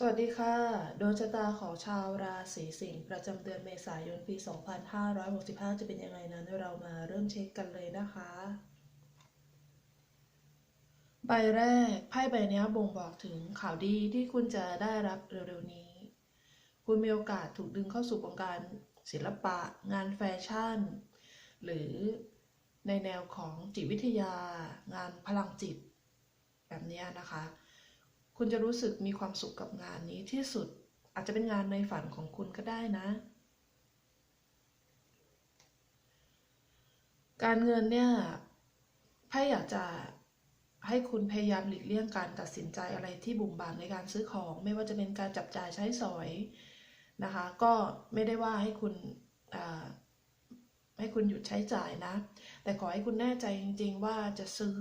สวัสดีค่ะ ดวงชะตาของชาวราศีสิงห์ประจำเดือนเมษายนปี 2565 จะเป็นยังไงนั้นเรามาเริ่มเช็คกันเลยนะคะ ใบแรกไพ่ใบนี้บ่งบอกถึงข่าวดีที่คุณจะได้รับเร็วๆนี้ คุณมีโอกาสถูกดึงเข้าสู่วงการศิลปะ งานแฟชั่น หรือในแนวของจิตวิทยา งานพลังจิต แบบนี้นะคะ คุณจะรู้สึกมีความสุขกับงานนี้ที่สุด อาจจะเป็นงานในฝันของคุณก็ได้นะ การเงินเนี่ยไพ่อยากจะให้คุณพยายามหลีกเลี่ยงการตัดสินใจอะไรที่บุ่มบามในการซื้อของ ไม่ว่าจะเป็นการจับจ่ายใช้สอยนะคะ ก็ไม่ได้ว่าให้คุณให้คุณหยุดใช้จ่ายนะ แต่ขอให้คุณแน่ใจจริง ๆ ว่าจะซื้อ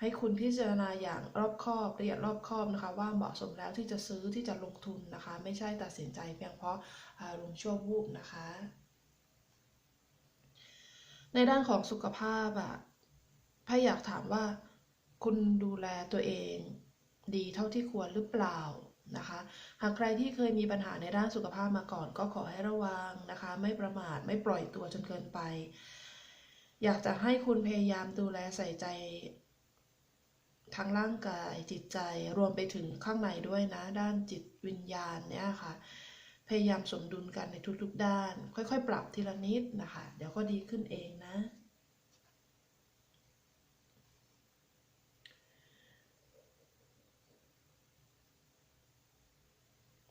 ให้คุณพิจารณาอย่างรอบคอบละเอียดรอบคอบนะคะ ว่าเหมาะสมแล้วที่จะซื้อที่จะลงทุนนะคะ ไม่ใช่ตัดสินใจเพียงเพราะอารมณ์ชั่ววูบนะคะ ในด้านของสุขภาพอะถ้าอยากถามว่าคุณดูแลตัวเองดีเท่าที่ควรหรือเปล่านะคะ หากใครที่เคยมีปัญหาในด้านสุขภาพมาก่อน ก็ขอให้ระวังนะคะ ไม่ประมาทไม่ปล่อยตัวจนเกินไป อยากจะให้คุณพยายามดูแลใส่ใจ ทั้งร่างกายจิตใจรวมไปถึงข้างในด้วยนะ ด้านจิตวิญญาณเนี่ยค่ะ พยายามสมดุลกันในทุกๆด้าน ค่อยๆ ปรับทีละนิดนะคะ เดี๋ยวก็ดีขึ้นเองนะ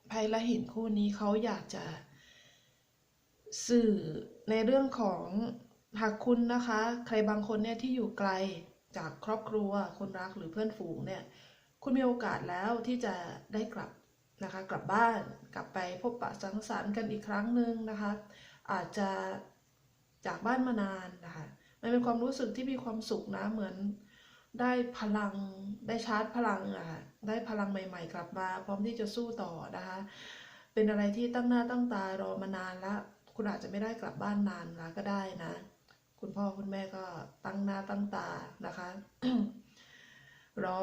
ไพ่ละหินคู่นี้เขาอยากจะสื่อในเรื่องของหากคุณนะคะ ใครบางคนเนี่ยที่อยู่ไกล จากครอบครัวคนรักหรือเพื่อนฝูงเนี่ยคุณมีโอกาสแล้วที่จะได้กลับนะคะกลับบ้านกลับไปพบปะสังสรรค์กันอีกครั้งหนึ่งนะคะ อาจจะจากบ้านมานานนะคะมันเป็นความรู้สึกที่มีความสุขนะเหมือนได้พลังได้ชาร์จพลังอะค่ะได้พลังใหม่ๆ กลับมา พร้อมที่จะสู้ต่อนะคะ เป็นอะไรที่ตั้งหน้าตั้งตารอมานานแล้วคุณอาจจะไม่ได้กลับบ้านนานแล้วก็ได้นะ คุณพ่อคุณแม่ก็ตั้งหน้าตั้งตานะคะ รอ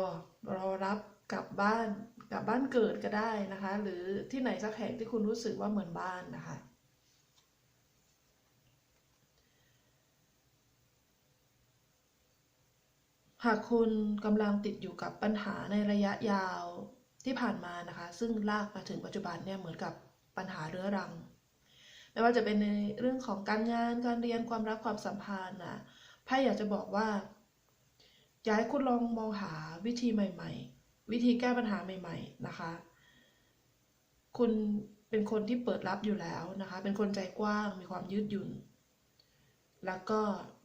รอรับกลับบ้านกลับบ้านเกิดก็ได้นะคะ หรือที่ไหนสักแห่งที่คุณรู้สึกว่าเหมือนบ้านนะคะ หากคุณกำลังติดอยู่กับปัญหาในระยะยาวที่ผ่านมานะคะ ซึ่งลากมาถึงปัจจุบันเนี่ยเหมือนกับปัญหาเรื้อรัง ไม่ว่าจะเป็นในเรื่องของการงานการเรียนความรักความสัมพันธ์นะไพ่อยากจะบอกว่าอยากให้คุณลองมองหาวิธีใหม่ ๆ วิธีแก้ปัญหาใหม่ ๆนะคะ คุณเป็นคนที่เปิดรับอยู่แล้วนะคะ เป็นคนใจกว้าง มีความยืดหยุ่น แล้วก็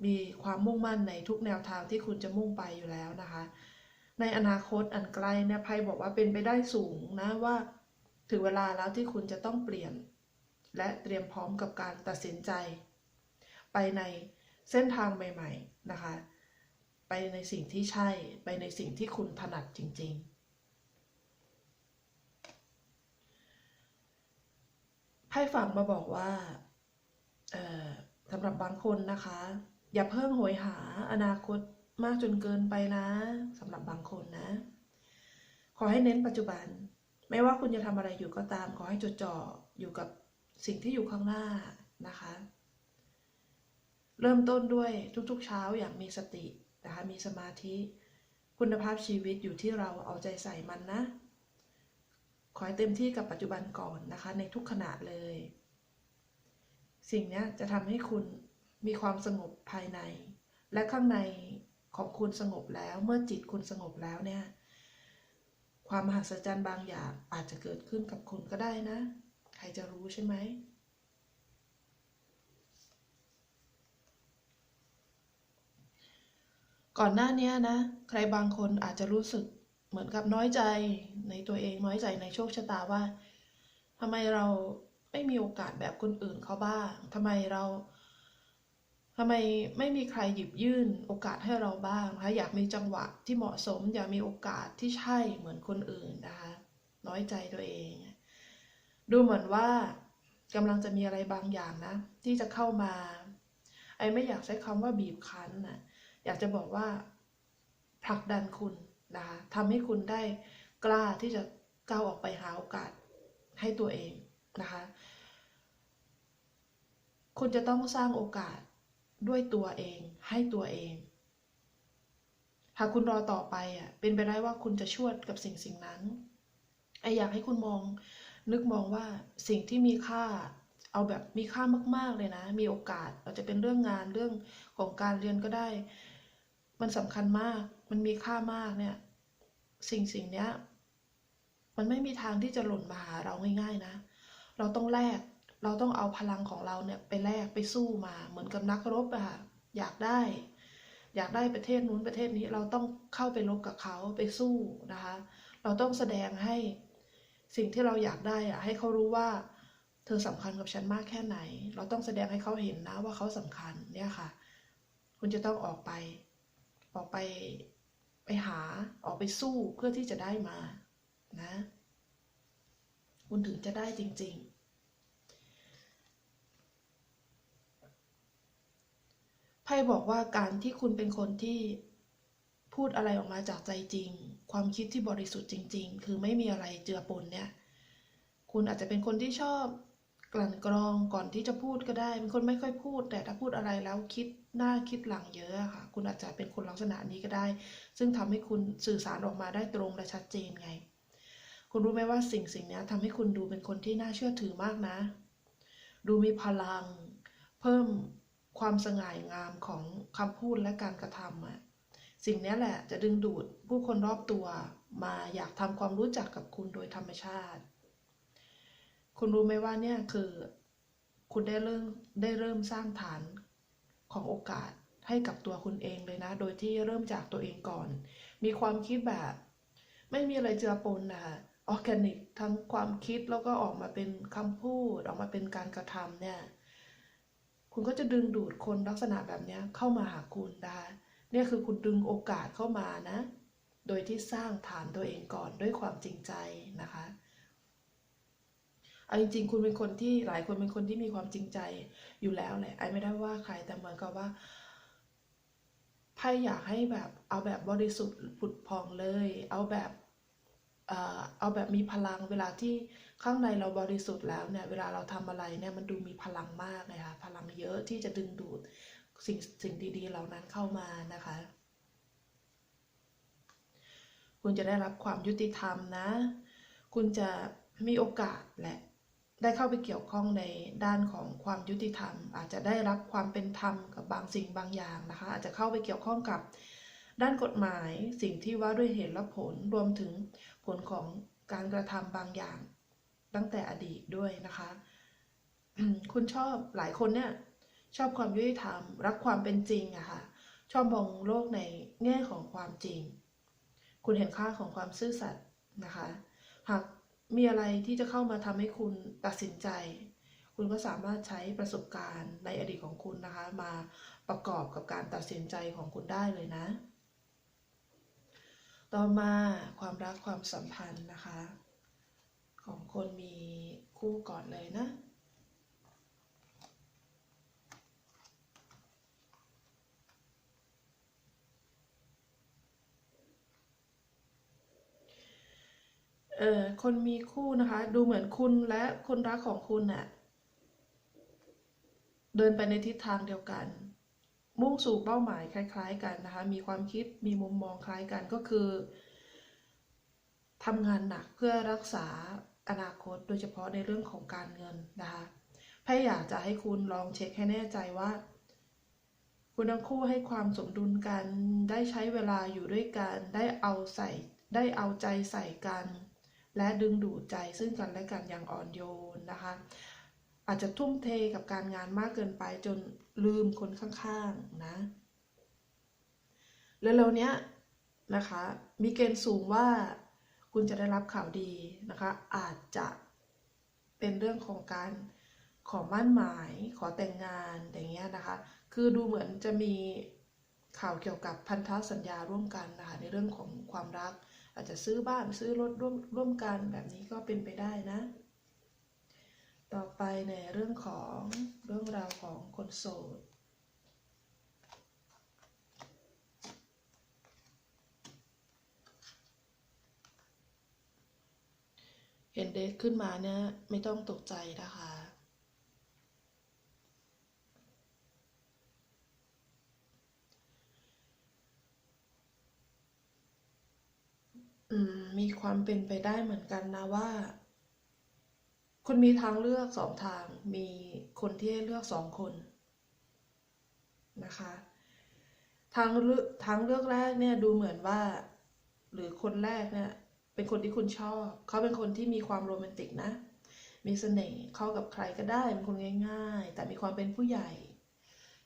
มีความมุ่งมั่นในทุกแนวทางที่คุณจะมุ่งไปอยู่แล้วนะคะ ในอนาคตอันไกลเนี่ยไพ่บอกว่าเป็นไปได้สูงนะว่าถึงเวลาแล้วที่คุณจะต้องเปลี่ยน และเตรียมพร้อมกับการตัดสินใจ ไปในเส้นทางใหม่ ๆนะคะ ไปในสิ่งที่ใช่ไปในสิ่งที่คุณถนัดจริง ๆไพ่ฝังมาบอกว่าสำหรับบางคนนะคะ อย่าเพิ่งโหยหาอนาคตมากจนเกินไปนะสำหรับบางคนนะ ขอให้เน้นปัจจุบัน ไม่ว่าคุณจะทำอะไรอยู่ก็ตาม ขอให้จดจ่ออยู่กับ สิ่งที่อยู่ข้างหน้านะคะ เริ่มต้นด้วยทุกๆเช้าอย่างมีสตินะคะมีสมาธิคุณภาพชีวิตอยู่ที่เราเอาใจใส่มันนะ ขอให้เต็มที่กับปัจจุบันก่อนนะคะ ในทุกขณะเลย สิ่งนี้จะทำให้คุณมีความสงบภายใน และข้างในของคุณสงบแล้วเมื่อจิตคุณสงบแล้วเนี่ย ความมหัศจรรย์บางอย่างอาจจะเกิดขึ้นกับคุณก็ได้นะ รจะรู้ใช่ไหม ก่อนหน้านี้นะ ใครบางคนอาจจะรู้สึกเหมือนกับน้อยใจในตัวเองน้อยใจในโชคชะตาว่าทำไมเราไม่มีโอกาสแบบคนอื่นเขาบ้างทำไมเราทำไมไม่มีใครหยิบยื่นโอกาสให้เราบ้างนะคะอยากมีจังหวะที่เหมาะสม อยากมีโอกาสที่ใช่เหมือนคนอื่นนะคะน้อยใจตัวเอง ดูเหมือนว่ากำลังจะมีอะไรบางอย่างนะ ที่จะเข้ามา ไอ้ไม่อยากใช้คำว่าบีบคั้นนะอยากจะบอกว่าผลักดันคุณนะคะทำให้คุณได้กล้าที่จะก้าวออกไปหาโอกาสให้ตัวเองนะคะ คุณจะต้องสร้างโอกาสด้วยตัวเอง ให้ตัวเอง หากคุณรอต่อไปอะเป็นไปได้ว่าคุณจะชวดกับสิ่งสิ่งนั้นไออยากให้คุณมอง นึกมองว่าสิ่งที่มีค่าเอาแบบมีค่ามาก ๆเลยนะ มีโอกาสอาจจะเป็นเรื่องงานเรื่องของการเรียนก็ได้ มันสำคัญมาก มันมีค่ามากเนี่ย สิ่งสิ่งเนี้ย มันไม่มีทางที่จะหล่นมาหาเราง่ายๆนะ เราต้องแลกเราต้องเอาพลังของเราเนี่ยไปแลกไปสู้มาเหมือนกับนักรบอะค่ะอยากได้ อยากได้ประเทศนู้นประเทศนี้เราต้องเข้าไปรบกับเขาไปสู้นะคะ เราต้องแสดงให้ สิ่งที่เราอยากได้อะให้เขารู้ว่า เธอสำคัญกับฉันมากแค่ไหน เราต้องแสดงให้เขาเห็นนะว่าเขาสำคัญเนี่ยค่ะ คุณจะต้องออกไป ออกไปไปหาออกไปสู้เพื่อที่จะได้มานะ คุณถึงจะได้จริง ๆไพ่บอกว่าการที่คุณเป็นคนที่ พูดอะไรออกมาจากใจจริง ความคิดที่บริสุทธิ์จริง ๆ คือไม่มีอะไรเจือปนเนี่ย คุณอาจจะเป็นคนที่ชอบกลั่นกรองก่อนที่จะพูดก็ได้เป็นคนไม่ค่อยพูด แต่ถ้าพูดอะไรแล้วคิดหน้าคิดหลังเยอะค่ะ คุณอาจจะเป็นคนลักษณะนี้ก็ได้ ซึ่งทำให้คุณสื่อสารออกมาได้ตรงและชัดเจนไง คุณรู้ไหมว่าสิ่งสิ่งนี้ทำให้คุณดูเป็นคนที่น่าเชื่อถือมากนะ ดูมีพลัง เพิ่มความสง่างามของคำพูดและการกระทำอะ สิ่งนี้แหละจะดึงดูดผู้คนรอบตัวมาอยากทำความรู้จักกับคุณโดยธรรมชาติ คุณรู้ไหมว่าเนี่ยคือ คุณได้เริ่มได้เริ่มสร้างฐานของโอกาสให้กับตัวคุณเองเลยนะ โดยที่เริ่มจากตัวเองก่อน มีความคิดแบบ ไม่มีอะไรเจือปนนะคะออร์แกนิกทั้งความคิดแล้วก็ออกมาเป็นคำพูด ออกมาเป็นการกระทำเนี่ย คุณก็จะดึงดูดคนลักษณะแบบนี้เข้ามาหาคุณนะคะ เนี่ยคือคุณดึงโอกาสเข้ามานะ โดยที่สร้างฐานตัวเองก่อนด้วยความจริงใจนะคะเอาจริงๆ คุณเป็นคนที่หลายคนเป็นคนที่มีความจริงใจอยู่แล้วแหละ ไอ้ไม่ได้ว่าใครแต่เหมือนกับว่าไพ่อยากให้แบบเอาแบบบริสุทธิ์ผุดพองเลย เอาแบบเออเอาแบบมีพลังเวลาที่ข้างในเราบริสุทธิ์แล้วเนี่ยเวลาเราทำอะไรเนี่ยมันดูมีพลังมากเลยค่ะพลังเยอะที่จะดึงดูด สิ่งสิ่งดีๆ เหล่านั้นเข้ามานะคะ คุณจะได้รับความยุติธรรมนะ คุณจะมีโอกาสแหละได้เข้าไปเกี่ยวข้องในด้านของความยุติธรรม อาจจะได้รับความเป็นธรรมกับบางสิ่งบางอย่างนะคะ อาจจะเข้าไปเกี่ยวข้องกับด้านกฎหมายสิ่งที่ว่าด้วยเหตุและผลรวมถึงผลของการกระทำบางอย่าง ตั้งแต่อดีตด้วยนะคะ คุณชอบหลายคนเนี่ย ชอบความยุติธรรม รักความเป็นจริงอะคะ่ะ ชอบมองโลกในแง่ของความจริง คุณเห็นค่าของความซื่อสัตย์นะคะ หากมีอะไรที่จะเข้ามาทำให้คุณตัดสินใจ คุณก็สามารถใช้ประสบการณ์ในอดีตของคุณนะคะ มาประกอบกับการตัดสินใจของคุณได้เลยนะ ต่อมาความรักความสัมพันธ์นะคะ ของคนมีคู่ก่อนเลยนะ เออคนมีคู่นะคะ ดูเหมือนคุณและคนรักของคุณน่ะเดินไปในทิศทางเดียวกัน มุ่งสู่เป้าหมายคล้าย ๆ กันนะคะ มีความคิดมีมุมมองคล้ายกันก็คือทำงานหนักเพื่อรักษาอนาคตโดยเฉพาะในเรื่องของการเงินนะคะแพ่อยากจะให้คุณลองเช็คให้แน่ใจว่า คุณทั้งคู่ให้ความสมดุลกัน ได้ใช้เวลาอยู่ด้วยกัน ได้เอาใส่ ได้เอาใจใส่กัน และดึงดูดใจซึ่งกันและกันอย่างอ่อนโยนนะคะ อาจจะทุ่มเทกับการงานมากเกินไปจนลืมคนข้างๆนะแล้วเนี้ยนะคะ มีเกณฑ์สูงว่าคุณจะได้รับข่าวดีนะคะ อาจจะเป็นเรื่องของการขอมั่นหมาย ขอแต่งงานอย่างเงี้ยนะคะ คือดูเหมือนจะมีข่าวเกี่ยวกับพันธสัญญาร่วมกันนะคะในเรื่องของความรัก อาจจะซื้อบ้านซื้อรถร่วมร่วมกันแบบนี้ก็เป็นไปได้นะ ต่อไปในเรื่องของเรื่องราวของคนโสดเห็นเดทขึ้นมาเนี่ยไม่ต้องตกใจนะคะ อืม มีความเป็นไปได้เหมือนกันนะว่า คุณมีทางเลือกสองทาง มีคนที่ให้เลือกสองคนนะคะ ทางเลือกทางเลือกแรกเนี่ยดูเหมือนว่า หรือคนแรกเนี่ย เป็นคนที่คุณชอบ เขาเป็นคนที่มีความโรแมนติกนะ มีเสน่ห์เข้ากับใครก็ได้เป็นคนง่าย ๆ แต่มีความเป็นผู้ใหญ่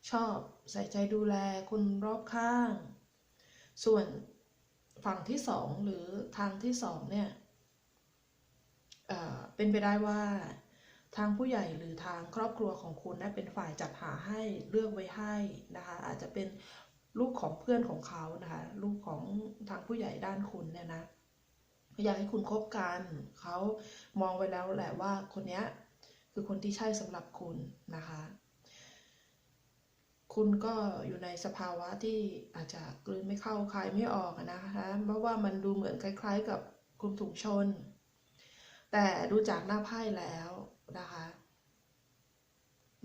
ชอบใส่ใจดูแลคนรอบข้าง ส่วน ฝั่งที่สองหรือทางที่สองเนี่ยเป็นไปได้ว่าทางผู้ใหญ่หรือทางครอบครัวของคุณนะเป็นฝ่ายจัดหาให้เลือกไว้ให้นะคะอาจจะเป็นลูกของเพื่อนของเขานะคะลูกของทางผู้ใหญ่ด้านคุณเนี่ยนะอยากให้คุณคบกันเขามองไว้แล้วแหละว่าคนนี้คือคนที่ใช่สำหรับคุณนะคะ คุณก็อยู่ในสภาวะที่อาจจะกลืนไม่เข้าคายไม่ออกนะคะ เพราะว่ามันดูเหมือนคล้าย ๆ กับกลุ่มถุงชน แต่ดูจากหน้าไพ่แล้วนะคะ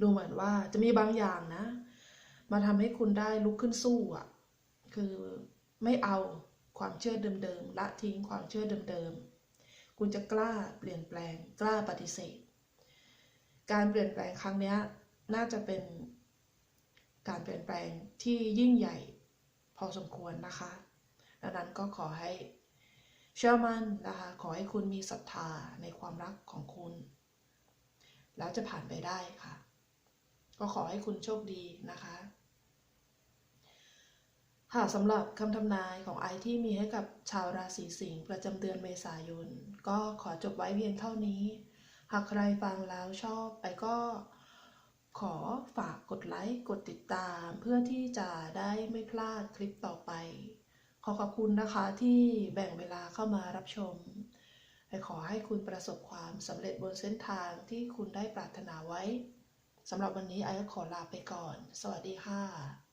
ดูเหมือนว่าจะมีบางอย่างนะ มาทำให้คุณได้ลุกขึ้นสู้อะ คือไม่เอาความเชื่อเดิมๆละทิ้งความเชื่อเดิมๆคุณจะกล้าเปลี่ยนแปลงกล้าปฏิเสธ การเปลี่ยนแปลงครั้งนี้น่าจะเป็น การเปลี่ยนแปลงที่ยิ่งใหญ่พอสมควรนะคะ ดังนั้นก็ขอให้เชื่อมั่นนะคะ ขอให้คุณมีศรัทธาในความรักของคุณ แล้วจะผ่านไปได้ค่ะ ก็ขอให้คุณโชคดีนะคะค่ะสำหรับคำทำนายของไอที่มีให้กับชาวราศีสิงห์ประจำเดือนเมษายน ก็ขอจบไว้เพียงเท่านี้ หากใครฟังแล้วชอบไอก็ ขอฝากกดไลค์ กดติดตามเพื่อที่จะได้ไม่พลาดคลิปต่อไป ขอขอบคุณนะคะที่แบ่งเวลาเข้ามารับชมไอขอให้คุณประสบความสำเร็จบนเส้นทางที่คุณได้ปรารถนาไว้สำหรับวันนี้ไอก็ขอลาไปก่อน สวัสดีค่ะ